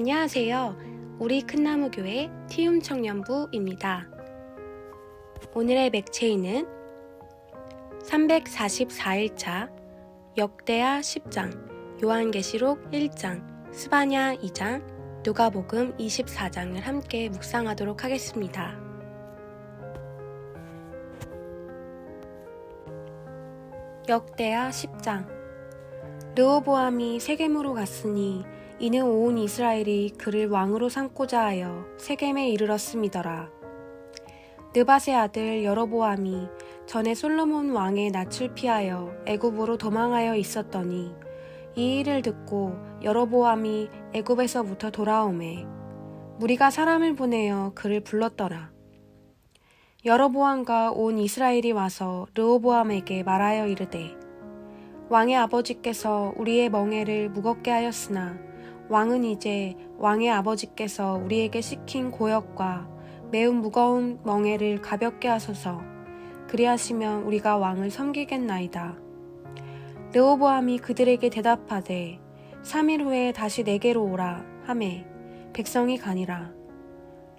안녕하세요. 우리 큰나무교회 티움 청년부입니다. 오늘의 맥체인은 344일차 역대하 10장, 요한계시록 1장, 스바냐 2장, 누가복음 24장을 함께 묵상하도록 하겠습니다. 역대하 10장 르호보암이 세겜으로 갔으니 이는 온 이스라엘이 그를 왕으로 삼고자 하여 세겜에 이르렀음이더라. 느밧의 아들 여로보암이 전에 솔로몬 왕의 낯을 피하여 애굽으로 도망하여 있었더니 이 일을 듣고 여로보암이 애굽에서부터 돌아오매 무리가 사람을 보내어 그를 불렀더라. 여로보암과 온 이스라엘이 와서 르호보암에게 말하여 이르되 왕의 아버지께서 우리의 멍에를 무겁게 하였으나 왕은 이제 왕의 아버지께서 우리에게 시킨 고역과 매우 무거운 멍에를 가볍게 하소서 그리하시면 우리가 왕을 섬기겠나이다. 르호보암이 그들에게 대답하되 3일 후에 다시 내게로 오라 하매 백성이 가니라.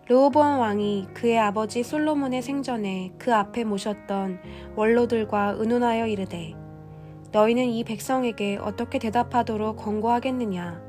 르호보암 왕이 그의 아버지 솔로몬의 생전에 그 앞에 모셨던 원로들과 의논하여 이르되 너희는 이 백성에게 어떻게 대답하도록 권고하겠느냐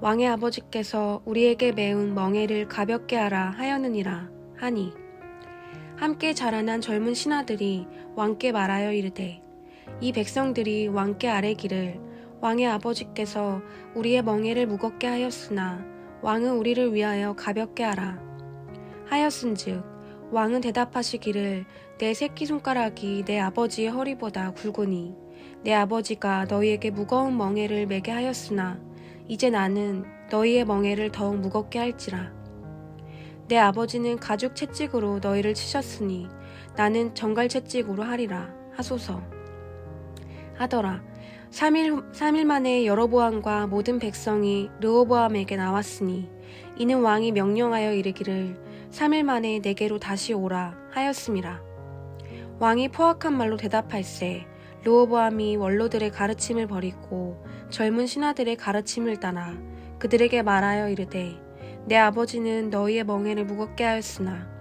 왕의 아버지께서 우리에게 매운 멍에를 가볍게 하라 하였느니라 하니. 함께 자라난 젊은 신하들이 왕께 말하여 이르되 이 백성들이 왕께 아뢰기를 왕의 아버지께서 우리의 멍에를 무겁게 하였으나 왕은 우리를 위하여 가볍게 하라 하였은즉 왕은 대답하시기를 내 새끼 손가락이 내 아버지의 허리보다 굵으니 내 아버지가 너희에게 무거운 멍에를 매게 하였으나 이제 나는 너희의 멍에를 더욱 무겁게 할지라. 내 아버지는 가죽 채찍으로 너희를 치셨으니 나는 정갈 채찍으로 하리라 하소서. 하더라. 3일, 3일 만에 여로보암과 모든 백성이 르호보암에게 나왔으니 이는 왕이 명령하여 이르기를 3일 만에 내게로 다시 오라 하였음이라. 왕이 포악한 말로 대답할세 르호보암이 원로들의 가르침을 버리고 젊은 신하들의 가르침을 따라 그들에게 말하여 이르되 내 아버지는 너희의 멍에를 무겁게 하였으나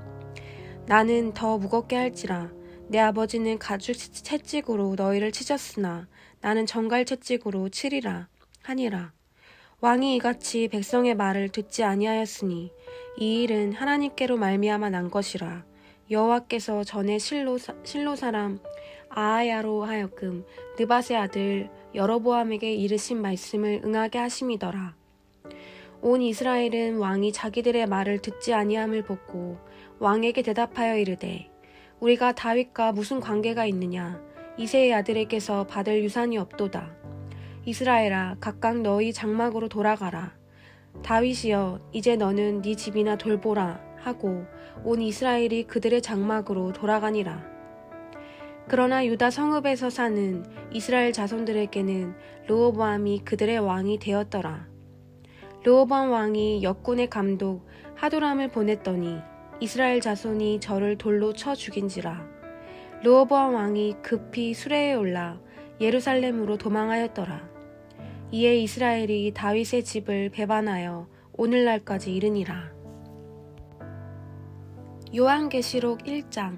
나는 더 무겁게 할지라. 내 아버지는 가죽 채찍으로 너희를 치셨으나 나는 정갈 채찍으로 치리라 하니라. 왕이 이같이 백성의 말을 듣지 아니하였으니 이 일은 하나님께로 말미암아 난 것이라. 여호와께서 전에 실로, 실로 사람 아하야로 하여금 느밧의 아들 여로보암에게 이르신 말씀을 응하게 하심이더라. 온 이스라엘은 왕이 자기들의 말을 듣지 아니함을 보고 왕에게 대답하여 이르되 우리가 다윗과 무슨 관계가 있느냐 이세의 아들에게서 받을 유산이 없도다. 이스라엘아 각각 너희 장막으로 돌아가라. 다윗이여 이제 너는 네 집이나 돌보라 하고 온 이스라엘이 그들의 장막으로 돌아가니라. 그러나 유다 성읍에서 사는 이스라엘 자손들에게는 르호보암이 그들의 왕이 되었더라. 르호보암 왕이 역군의 감독 하도람을 보냈더니 이스라엘 자손이 저를 돌로 쳐 죽인지라. 르호보암 왕이 급히 수레에 올라 예루살렘으로 도망하였더라. 이에 이스라엘이 다윗의 집을 배반하여 오늘날까지 이르니라. 요한계시록 1장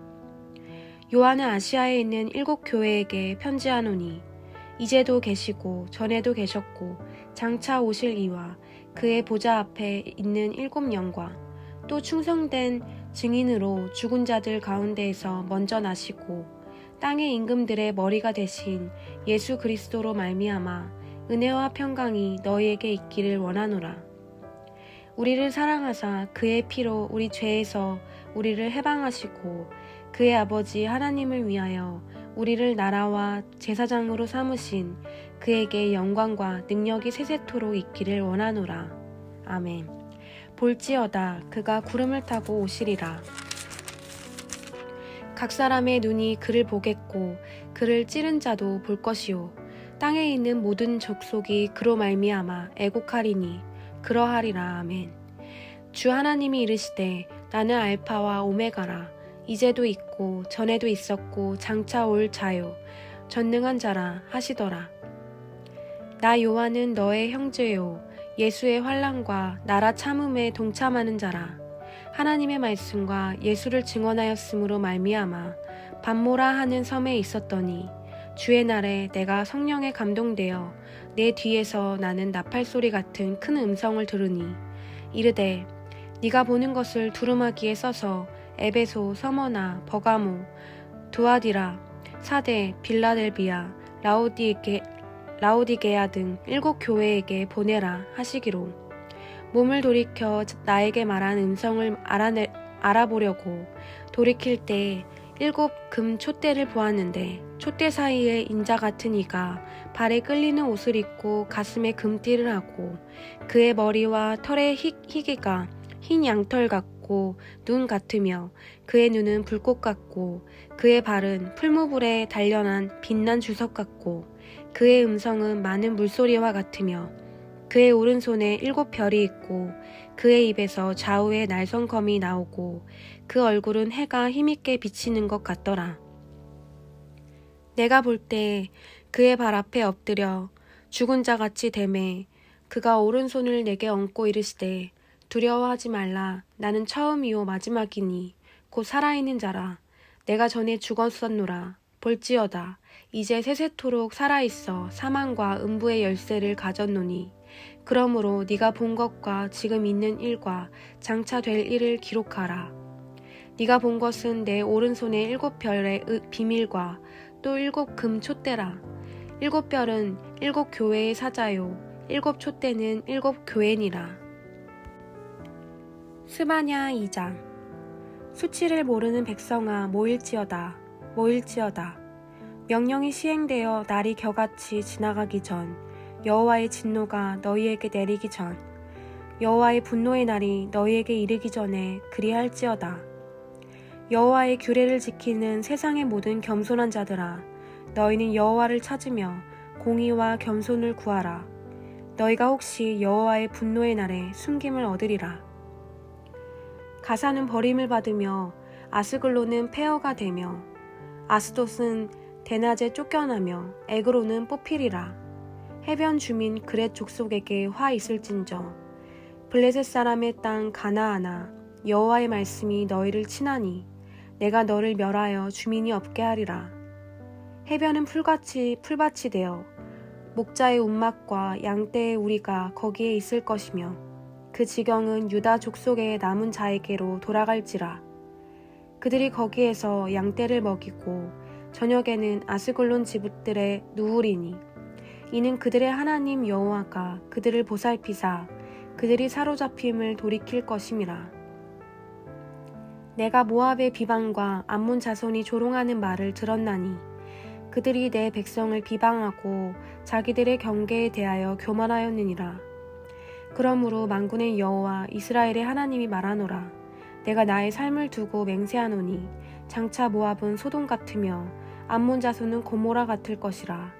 요한은 아시아에 있는 일곱 교회에게 편지하노니 이제도 계시고 전에도 계셨고 장차 오실 이와 그의 보좌 앞에 있는 일곱 영과 또 충성된 증인으로 죽은 자들 가운데에서 먼저 나시고 땅의 임금들의 머리가 되신 예수 그리스도로 말미암아 은혜와 평강이 너희에게 있기를 원하노라. 우리를 사랑하사 그의 피로 우리 죄에서 우리를 해방하시고 그의 아버지 하나님을 위하여 우리를 나라와 제사장으로 삼으신 그에게 영광과 능력이 세세토록 있기를 원하노라. 아멘. 볼지어다 그가 구름을 타고 오시리라. 각 사람의 눈이 그를 보겠고 그를 찌른 자도 볼 것이요 땅에 있는 모든 족속이 그로 말미암아 애곡하리니 그러하리라 아멘. 주 하나님이 이르시되 나는 알파와 오메가라 이제도 있고 전에도 있었고 장차 올 자요 전능한 자라 하시더라. 나 요한은 너의 형제요 예수의 환란과 나라 참음에 동참하는 자라. 하나님의 말씀과 예수를 증언하였으므로 말미암아 반모라 하는 섬에 있었더니 주의 날에 내가 성령에 감동되어 내 뒤에서 나는 나팔 소리 같은 큰 음성을 들으니 이르되 네가 보는 것을 두루마기에 써서 에베소, 서머나, 버가모, 두아디라, 사대, 빌라델비아, 라오디게, 라오디게아 등 일곱 교회에게 보내라 하시기로. 몸을 돌이켜 나에게 말한 음성을 알아내, 알아보려고 돌이킬 때 일곱 금 촛대를 보았는데 촛대 사이에 인자 같은 이가 발에 끌리는 옷을 입고 가슴에 금띠를 하고 그의 머리와 털의 희, 희기가 흰 양털 같고 눈 같으며 그의 눈은 불꽃 같고 그의 발은 풀무불에 단련한 빛난 주석 같고 그의 음성은 많은 물소리와 같으며 그의 오른손에 일곱 별이 있고 그의 입에서 좌우에 날성검이 나오고 그 얼굴은 해가 힘있게 비치는 것 같더라. 내가 볼 때 그의 발 앞에 엎드려 죽은 자 같이 됨에 그가 오른손을 내게 얹고 이르시되 두려워하지 말라 나는 처음이요 마지막이니 곧 살아있는 자라 내가 전에 죽었었노라 볼지어다 이제 세세토록 살아있어 사망과 음부의 열쇠를 가졌노니 그러므로 네가 본 것과 지금 있는 일과 장차 될 일을 기록하라. 네가 본 것은 내 오른손의 일곱 별의 으- 비밀과 또 일곱 금 촛대라. 일곱 별은 일곱 교회의 사자요. 일곱 촛대는 일곱 교회니라. 스바냐 2장 수치를 모르는 백성아 모일지어다 모일지어다. 명령이 시행되어 날이 겨같이 지나가기 전 여호와의 진노가 너희에게 내리기 전 여호와의 분노의 날이 너희에게 이르기 전에 그리할지어다. 여호와의 규례를 지키는 세상의 모든 겸손한 자들아 너희는 여호와를 찾으며 공의와 겸손을 구하라. 너희가 혹시 여호와의 분노의 날에 숨김을 얻으리라 가사는 버림을 받으며 아스글로는 폐허가 되며 아스돗은 대낮에 쫓겨나며 에그로는 뽑히리라. 해변 주민 그렛 족속에게 화 있을진저 블레셋 사람의 땅 가나아나 여호와의 말씀이 너희를 친하니 내가 너를 멸하여 주민이 없게 하리라. 해변은 풀같이 풀밭이 되어 목자의 운막과 양떼의 우리가 거기에 있을 것이며 그 지경은 유다 족속의 남은 자에게로 돌아갈지라 그들이 거기에서 양떼를 먹이고 저녁에는 아스글론 지붓들의 누우리니 이는 그들의 하나님 여호와가 그들을 보살피사 그들이 사로잡힘을 돌이킬 것임이라. 내가 모압의 비방과 암몬 자손이 조롱하는 말을 들었나니 그들이 내 백성을 비방하고 자기들의 경계에 대하여 교만하였느니라. 그러므로 만군의 여호와 이스라엘의 하나님이 말하노라. 내가 나의 삶을 두고 맹세하노니 장차 모압은 소돔 같으며 암몬 자손은 고모라 같을 것이라.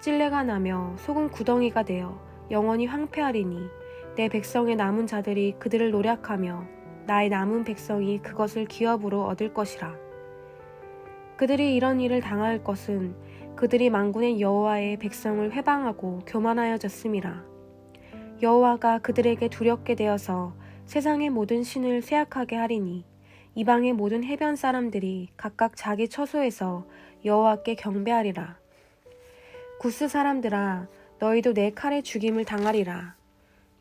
찔레가 나며 속은 구덩이가 되어 영원히 황폐하리니 내 백성의 남은 자들이 그들을 노략하며 나의 남은 백성이 그것을 기업으로 얻을 것이라. 그들이 이런 일을 당할 것은 그들이 만군의 여호와의 백성을 회방하고 교만하여졌음이라. 여호와가 그들에게 두렵게 되어서 세상의 모든 신을 쇠약하게 하리니 이방의 모든 해변 사람들이 각각 자기 처소에서 여호와께 경배하리라. 구스 사람들아 너희도 내 칼에 죽임을 당하리라.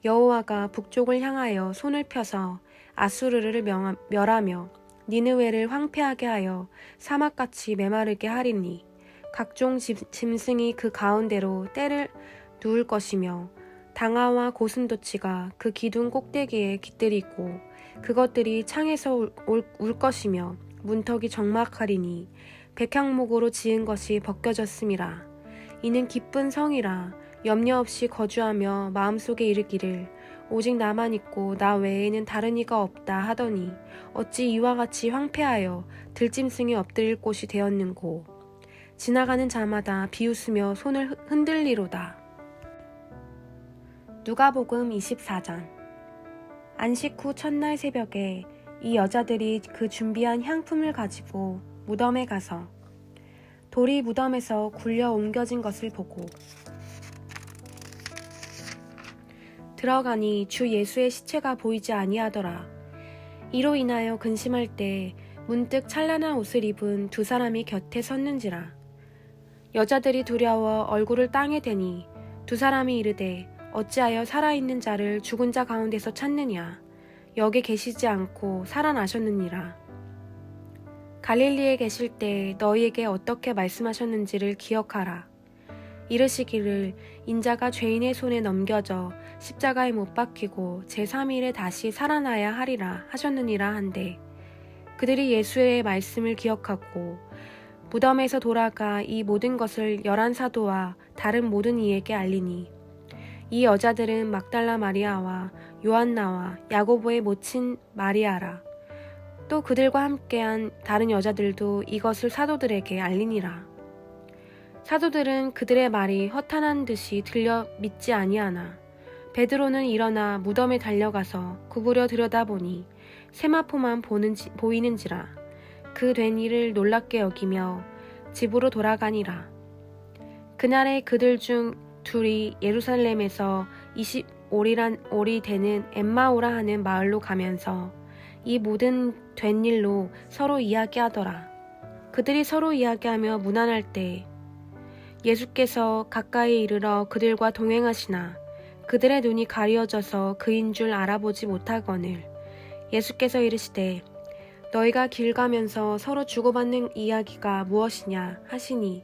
여호와가 북쪽을 향하여 손을 펴서 아수르를 명- 멸하며 니느웨를 황폐하게 하여 사막같이 메마르게 하리니 각종 짐- 짐승이 그 가운데로 때를 누울 것이며 당아와 고슴도치가 그 기둥 꼭대기에 깃들이고 그것들이 창에서 울, 올- 울 것이며 문턱이 적막하리니 백향목으로 지은 것이 벗겨졌음이라 이는 기쁜 성이라 염려 없이 거주하며 마음속에 이르기를 오직 나만 있고 나 외에는 다른 이가 없다 하더니 어찌 이와 같이 황폐하여 들짐승이 엎드릴 곳이 되었는고? 지나가는 자마다 비웃으며 손을 흔- 흔들리로다 누가복음 24장 안식 후 첫날 새벽에 이 여자들이 그 준비한 향품을 가지고 무덤에 가서 돌이 무덤에서 굴려 옮겨진 것을 보고 들어가니 주 예수의 시체가 보이지 아니하더라. 이로 인하여 근심할 때 문득 찬란한 옷을 입은 두 사람이 곁에 섰는지라. 여자들이 두려워 얼굴을 땅에 대니 두 사람이 이르되 어찌하여 살아있는 자를 죽은 자 가운데서 찾느냐. 여기 계시지 않고 살아나셨느니라. 갈릴리에 계실 때 너희에게 어떻게 말씀하셨는지를 기억하라. 이르시기를 인자가 죄인의 손에 넘겨져 십자가에 못 박히고 제3일에 다시 살아나야 하리라 하셨느니라 한데 그들이 예수의 말씀을 기억하고 무덤에서 돌아가 이 모든 것을 열한 사도와 다른 모든 이에게 알리니 이 여자들은 막달라 마리아와 요한나와 야고보의 모친 마리아라. 또 그들과 함께한 다른 여자들도 이것을 사도들에게 알리니라. 사도들은 그들의 말이 허탄한 듯이 들려 믿지 아니하나 베드로는 일어나 무덤에 달려가서 구부려 들여다보니 세마포만 보는지, 보이는지라 그 된 일을 놀랍게 여기며 집으로 돌아가니라. 그날에 그들 중 둘이 예루살렘에서 25리란 오리 되는 엠마오라 하는 마을로 가면서 이 모든 된 일로 서로 이야기하더라. 그들이 서로 이야기하며 무난할 때 예수께서 가까이 이르러 그들과 동행하시나 그들의 눈이 가리어져서 그인 줄 알아보지 못하거늘 예수께서 이르시되 너희가 길 가면서 서로 주고받는 이야기가 무엇이냐 하시니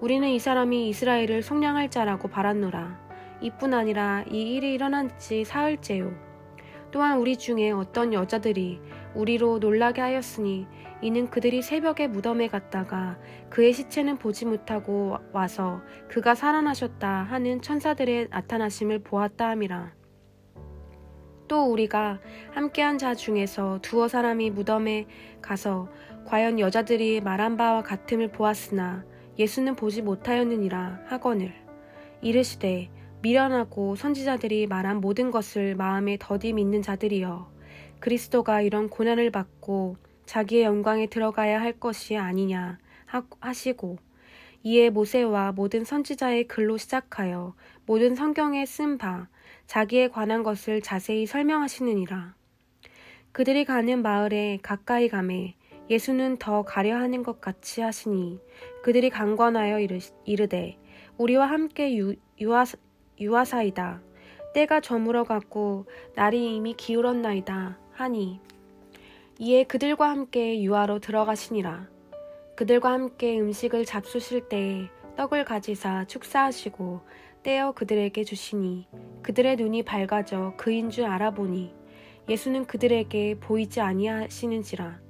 우리는 이 사람이 이스라엘을 속량할 자라고 바랐노라 이뿐 아니라 이 일이 일어난 지 사흘째요 또한 우리 중에 어떤 여자들이 우리로 놀라게 하였으니 이는 그들이 새벽에 무덤에 갔다가 그의 시체는 보지 못하고 와서 그가 살아나셨다 하는 천사들의 나타나심을 보았다 함이라. 또 우리가 함께한 자 중에서 두어 사람이 무덤에 가서 과연 여자들이 말한 바와 같음을 보았으나 예수는 보지 못하였느니라 하거늘 이르시되 미련하고 선지자들이 말한 모든 것을 마음에 더디 믿는 자들이여 그리스도가 이런 고난을 받고 자기의 영광에 들어가야 할 것이 아니냐 하시고 이에 모세와 모든 선지자의 글로 시작하여 모든 성경에 쓴 바 자기에 관한 것을 자세히 설명하시느니라. 그들이 가는 마을에 가까이 가매 예수는 더 가려 하는 것 같이 하시니 그들이 강권하여 이르되 우리와 함께 유, 유하, 유하사이다. 때가 저물어 갔고 날이 이미 기울었나이다 하니 이에 그들과 함께 유하로 들어가시니라. 그들과 함께 음식을 잡수실 때에 떡을 가지사 축사하시고 떼어 그들에게 주시니 그들의 눈이 밝아져 그인 줄 알아보니 예수는 그들에게 보이지 아니하시는지라.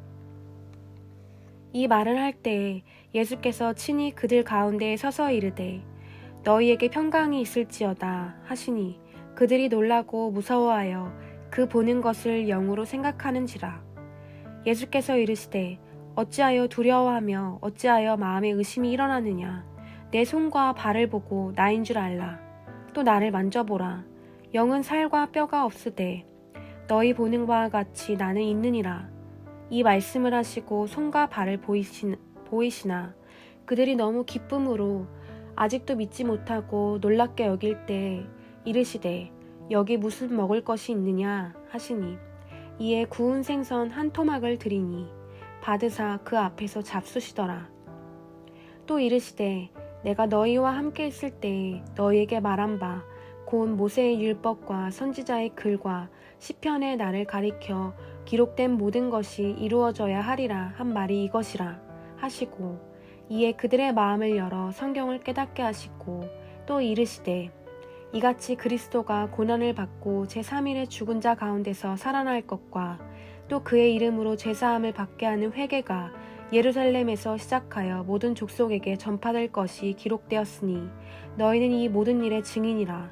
이 말을 할때 예수께서 친히 그들 가운데에 서서 이르되 너희에게 평강이 있을지어다 하시니 그들이 놀라고 무서워하여 그 보는 것을 영으로 생각하는지라. 예수께서 이르시되 어찌하여 두려워하며 어찌하여 마음에 의심이 일어나느냐? 내 손과 발을 보고 나인 줄 알라. 또 나를 만져보라. 영은 살과 뼈가 없으되 너희 보는 바와 같이 나는 있느니라 이 말씀을 하시고 손과 발을 보이시나 그들이 너무 기쁨으로 아직도 믿지 못하고 놀랍게 여길 때 이르시되 여기 무슨 먹을 것이 있느냐? 하시니 이에 구운 생선 한 토막을 드리니 받으사 그 앞에서 잡수시더라. 또 이르시되 내가 너희와 함께 있을 때 너희에게 말한 바 곧 모세의 율법과 선지자의 글과 시편의 나를 가리켜 기록된 모든 것이 이루어져야 하리라 한 말이 이것이라 하시고 이에 그들의 마음을 열어 성경을 깨닫게 하시고 또 이르시되 이같이 그리스도가 고난을 받고 제3일에 죽은 자 가운데서 살아날 것과 또 그의 이름으로 제사함을 받게 하는 회개가 예루살렘에서 시작하여 모든 족속에게 전파될 것이 기록되었으니 너희는 이 모든 일의 증인이라